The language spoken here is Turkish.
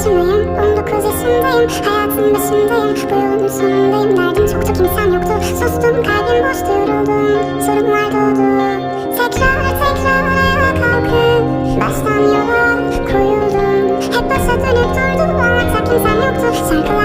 yaşındayım 19 Hayatın başındayım Bu yolun sonundayım. Derdim çoktu kimsem yoktu. Sustum kalbim boştu yoruldum Sorunlar doğdu Tekrar tekrar ayağa kalkıp Baştan yola koyuldum. Hep başa dönüp durdum Anlatacak kimsem yoktu. Şarkılar